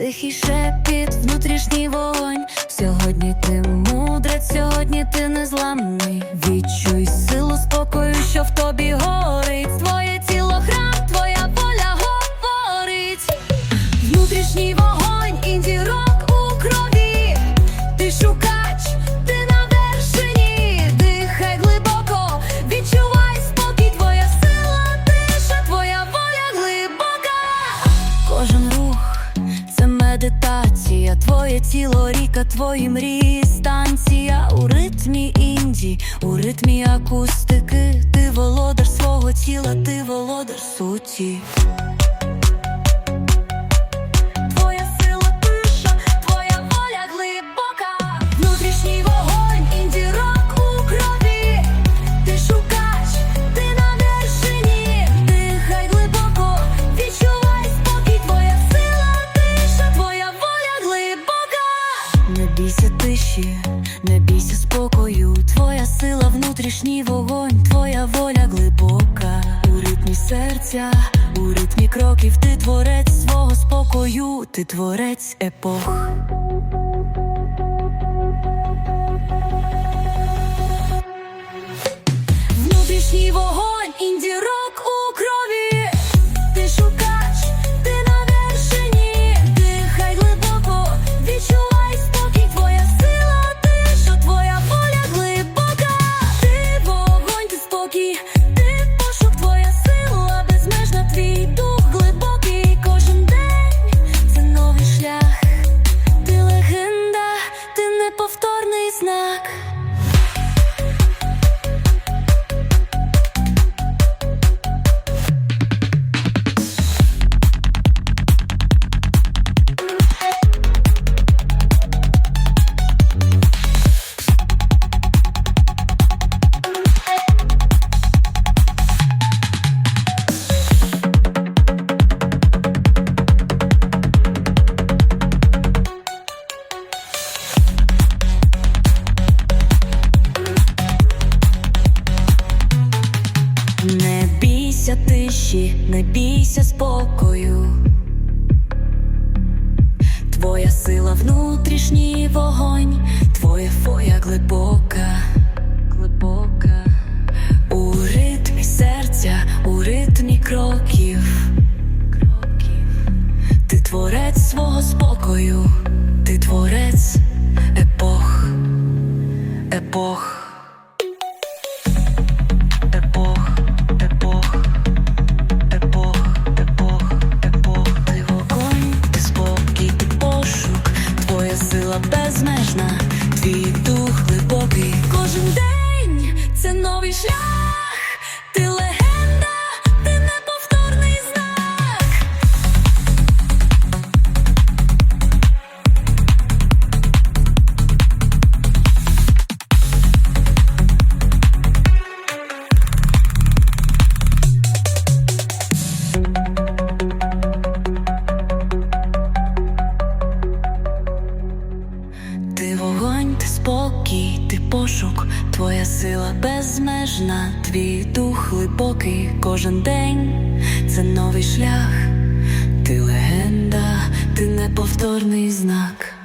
тихий шепіт, внутрішній вогонь. Сьогодні ти мудрець, сьогодні ти незламний. Відчуй силу спокою, що твоє тіло, ріка, твої мрії, станція у ритмі інді, у ритмі акустики. Ти володар свого тіла, ти володар суті. Бійся тиші, не бійся спокою, твоя сила, внутрішній вогонь, твоя воля глибока, у ритмі серця, у ритмі кроків, ти творець свого спокою, ти творець епох. Знак. Бійся тиші, не бійся спокою. Твоя сила внутрішній вогонь, твоя фоя глибока, глибока, у ритмі серця, у ритмі кроків, кроків. Ти творець свого спокою, ти творець епох, епох. Сила безмежна, твій дух глибокий. Кожен день це новий шлях, спокій, ти пошук, твоя сила безмежна, твій дух глибокий, кожен день це новий шлях, ти легенда, ти неповторний знак.